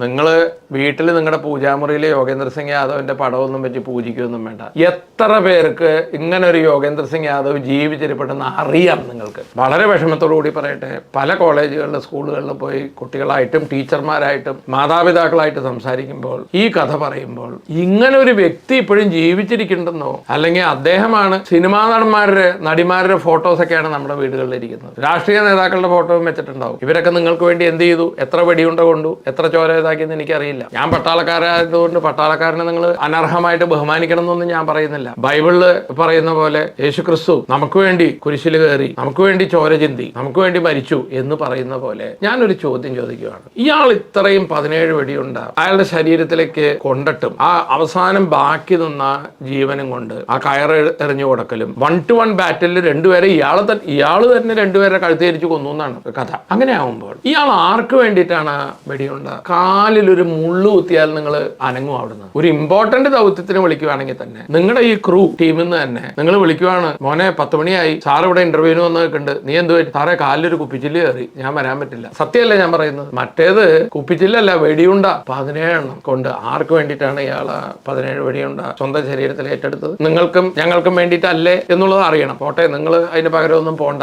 നിങ്ങൾ വീട്ടിൽ നിങ്ങളുടെ പൂജാമുറിയിൽ യോഗേന്ദ്ര സിംഗ് യാദവിന്റെ പടമൊന്നും വെച്ച് പൂജിക്കുകയൊന്നും വേണ്ട. എത്ര പേർക്ക് ഇങ്ങനെ ഒരു യോഗേന്ദ്ര സിംഗ് യാദവ് ജീവിച്ചിരിപ്പെട്ടെന്ന് അറിയാം നിങ്ങൾക്ക്. വളരെ കൂടി പറയട്ടെ പല കോളേജുകളിലും സ്കൂളുകളിലും പോയി കുട്ടികളായിട്ടും ടീച്ചർമാരായിട്ടും മാതാപിതാക്കളായിട്ട് സംസാരിക്കുമ്പോൾ ഈ കഥ പറയുമ്പോൾ ഇങ്ങനെ ഒരു വ്യക്തി ഇപ്പോഴും ജീവിച്ചിരിക്കുന്നുണ്ടെന്നോ? അല്ലെങ്കിൽ അദ്ദേഹമാണ് സിനിമാ നടന്മാരുടെ നടിമാരുടെ ഫോട്ടോസൊക്കെയാണ് നമ്മുടെ വീടുകളിൽ ഇരിക്കുന്നത് രാഷ്ട്രീയ നേതാക്കളുടെ ഫോട്ടോയും വെച്ചിട്ടുണ്ടാവും. ഇവരൊക്കെ നിങ്ങൾക്ക് വേണ്ടി എന്ത് ചെയ്തു? എത്ര വെടിയുണ്ട കൊണ്ടു? എത്ര ചോര ഇതാക്കിയെന്ന് എനിക്കറിയില്ല. ഞാൻ പട്ടാളക്കാരായതുകൊണ്ട് പട്ടാളക്കാരനെ നിങ്ങൾ അനർഹമായിട്ട് ബഹുമാനിക്കണം എന്നൊന്നും ഞാൻ പറയുന്നില്ല. ബൈബിളിൽ പറയുന്ന പോലെ യേശു ക്രിസ്തു നമുക്ക് വേണ്ടി കുരിശിൽ കയറി നമുക്ക് വേണ്ടി ചോര ചിന്തി നമുക്ക് വേണ്ടി മരിച്ചു എന്ന് പറയുന്ന പോലെ ഞാനൊരു ചോദ്യം ചോദിക്കുകയാണ്. ഇയാൾ ഇത്രയും പതിനേഴ് വെടിയുണ്ട അയാളുടെ ശരീരത്തിലേക്ക് കൊണ്ടിട്ടും ആ അവസാനം ബാക്കി നിന്ന ജീവനും കൊണ്ട് ആ കയറ് എറിഞ്ഞു കൊടുക്കലും വൺ ടു വൺ ബാറ്റിൽ രണ്ടുപേരെ ഇയാളെ തന്നെ ഇയാൾ തന്നെ രണ്ടുപേരെ കഴുത്തേരിച്ച് കൊന്നു എന്നാണ് കഥ. അങ്ങനെ ആവുമ്പോൾ ഇയാൾ ആർക്ക് വേണ്ടിയിട്ടാണ് വെടിയുണ്ട കാലിൽ ഒരു മുള്ളു കുത്തിയാൽ നിങ്ങൾ അനങ്ങും അവിടുന്ന്. ഒരു ഇമ്പോർട്ടന്റ് ദൗത്യത്തിന് വിളിക്കുവാണെങ്കിൽ തന്നെ നിങ്ങളുടെ ഈ ക്രൂ ടീമിൽ നിന്ന് തന്നെ നിങ്ങൾ വിളിക്കുവാണ് മോനെ പത്ത് മണിയായി. സാർ ഇവിടെ ഇന്റർവ്യൂവിന് വന്നൊക്കെയുണ്ട് നീ എന്ത് പറ്റി സാറേ കാലിലൊരു കുപ്പിച്ചില്ല് കയറി. ഞാൻ വരാൻ പറ്റില്ല. സത്യമല്ല ഞാൻ പറയുന്നത്? മറ്റേത് കുപ്പിച്ചില്ലല്ല വെടിയുണ്ട. പതിനേഴെണ്ണം കൊണ്ട് ആർക്ക് വേണ്ടിയിട്ടാണ് ഇയാൾ ആ പതിനേഴ് വെടിയുണ്ട സ്വന്തം ശരീരത്തിൽ ഏറ്റെടുത്തത്? നിങ്ങൾക്കും ഞങ്ങൾക്കും വേണ്ടിയിട്ടല്ലേ എന്നുള്ളത് അറിയണം. പോട്ടെ നിങ്ങൾ അതിന് പകരമൊന്നും പോണ്ട.